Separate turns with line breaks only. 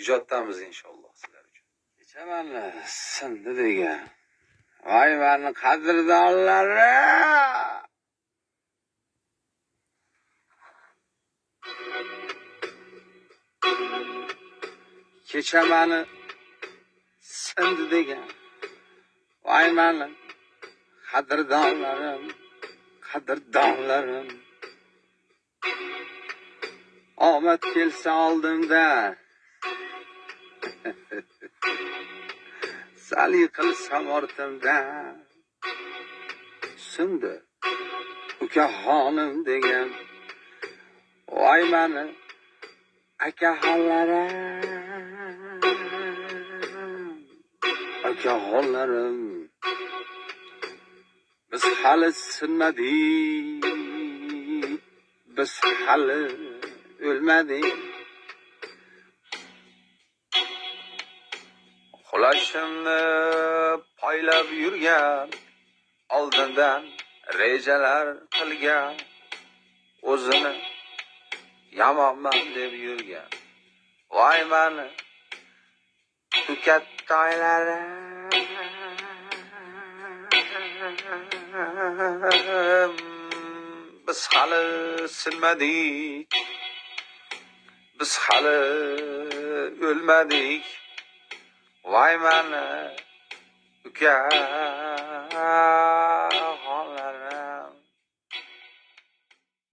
ijoddamiz inshaalloh sizlar uchun.
Kechamanis sindi degan. Voy mani qadrdonlari! Kecha mani sindi degan. Voy mani qadrdonlarim qadrdonlarim. Omad kelsa oldimda. Sali qilsam ortimdan sindi ukaxonim degan voy mani akaxonlarim akaxonlarim biz hali sinmadik biz hali o'lmadik. Qulashimni poylab yurgan oldindan rejalar qilgan o'zini yomonman deb yurgan. Voy mani ukattoylarim biz hali sinmadik. Biz hali o'lmadik. Voy mani uka